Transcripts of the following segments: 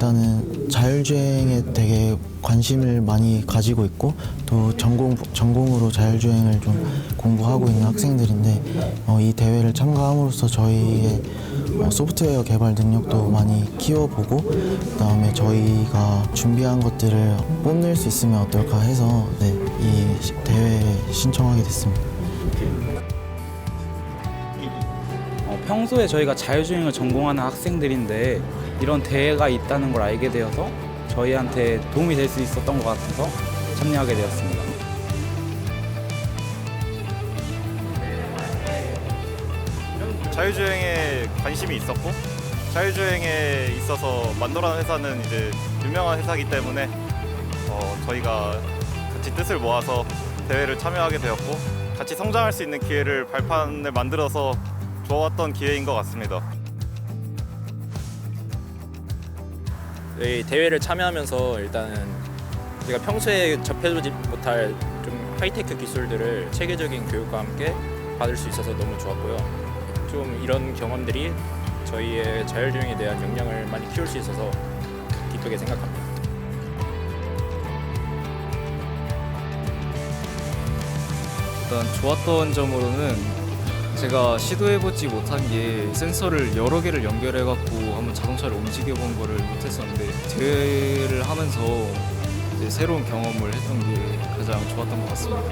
일단은 자율주행에 되게 관심을 많이 가지고 있고 또 전공, 전공으로 자율주행을 좀 공부하고 있는 학생들인데 어, 이 대회를 참가함으로써 저희의 어, 소프트웨어 개발 능력도 많이 키워보고 그다음에 저희가 준비한 것들을 뽐낼 수 있으면 어떨까 해서 네, 이 대회에 신청하게 됐습니다. 평소에 저희가 자율주행을 전공하는 학생들인데 이런 대회가 있다는 걸 알게 되어서 저희한테 도움이 될 수 있었던 것 같아서 참여하게 되었습니다. 자율주행에 관심이 있었고 자율주행에 있어서 만도라는 회사는 이제 유명한 회사이기 때문에 어, 저희가 같이 뜻을 모아서 대회를 참여하게 되었고 같이 성장할 수 있는 기회를 발판을 만들어서 좋았던 기회인 것 같습니다. 이 대회를 참여하면서 일단은 제가 평소에 접해보지 못할 좀 하이테크 기술들을 체계적인 교육과 함께 받을 수 있어서 너무 좋았고요. 좀 이런 경험들이 저희의 자율주행에 대한 역량을 많이 키울 수 있어서 기쁘게 생각합니다. 일단 좋았던 점으로는 제가 시도해보지 못한 게 센서를 여러 개를 연결해갖고 한번 자동차를 움직여본 거를 못했었는데 대회를 하면서 이제 새로운 경험을 했던 게 가장 좋았던 것 같습니다.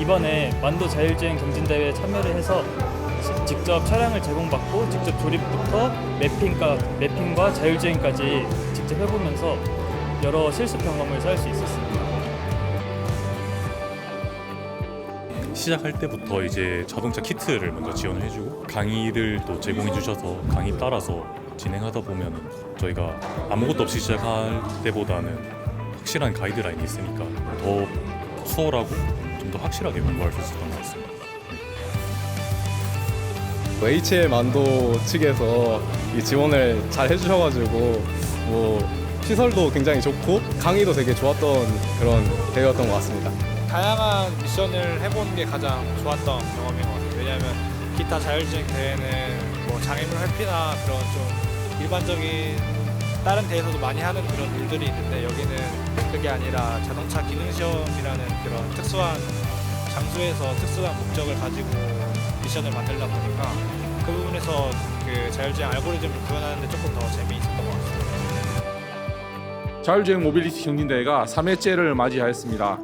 이번에 만도 자율주행 경진대회에 참여를 해서 시- 직접 차량을 제공받고 직접 조립부터 매핑과, 매핑과 자율주행까지 직접 해보면서 여러 실습 경험을 쌓을 수 있었습니다. 시작할 때부터 이제 자동차 키트를 먼저 지원을 해주고 강의를 또 제공해 주셔서 강의 따라서 진행하다 보면 저희가 아무것도 없이 시작할 때보다는 확실한 가이드라인이 있으니까 더 수월하고 좀 더 확실하게 공부할 수 있었던 것 같습니다. HL 만도 측에서 이 지원을 잘 해주셔가지고 뭐 시설도 굉장히 좋고 강의도 되게 좋았던 그런 대회였던 것 같습니다. 다양한 미션을 해보는 게 가장 좋았던 경험인 것 같아요. 왜냐하면 기타 자율주행 대회는 뭐 장애물 회피나 그런 좀 일반적인 다른 대회에서도 많이 하는 그런 룰들이 있는데 여기는 그게 아니라 자동차 기능 시험이라는 그런 특수한 장소에서 특수한 목적을 가지고 미션을 만들다 보니까 그 부분에서 그 자율주행 알고리즘을 구현하는데 조금 더 재미있었던 것 같습니다. 자율주행 모빌리티 경진대회가 3회째를 맞이하였습니다.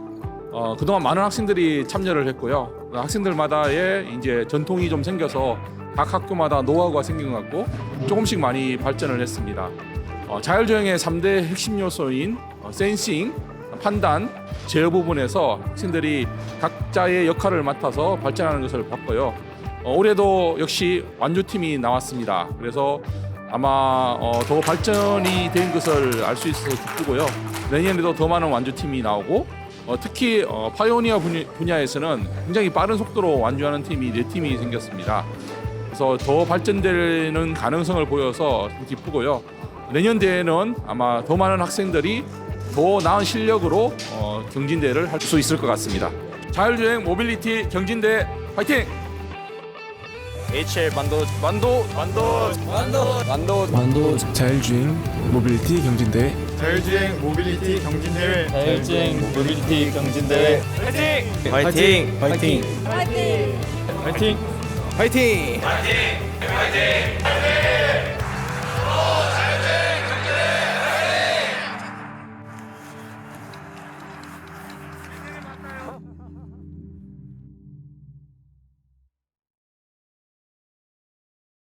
어, 그동안 많은 학생들이 참여를 했고요. 학생들마다의 이제 전통이 좀 생겨서 각 학교마다 노하우가 생긴 것 같고 조금씩 많이 발전을 했습니다. 어, 자율주행의 3대 핵심 요소인 어, 센싱, 판단, 제어 부분에서 학생들이 각자의 역할을 맡아서 발전하는 것을 봤고요. 어, 올해도 역시 완주팀이 나왔습니다. 그래서 아마 어, 더 발전이 된 것을 알 수 있어서 기쁘고요. 내년에도 더 많은 완주팀이 나오고 어, 특히 어, 파이오니어 분야- 분야 에서는 굉장히 빠른 속도로 완주하는 팀이 네 팀이 생겼습니다. 그래서 더 발전되는 가능성을 보여서 기쁘고요. 내년 대회는 아마 더 많은 학생들이 더 나은 실력으로 어, 경진대회를 할 수 있을 것 같습니다. 자율주행 모빌리티 경진대 화이팅! HL 만도 만도 만도 만도 만도 자율주행 모빌리티 경진대회 자율주행 모빌리티 경진대회 자율주행 모빌리티 경진대회 화이팅! 화이팅! 화이팅! 화이팅! 화이팅!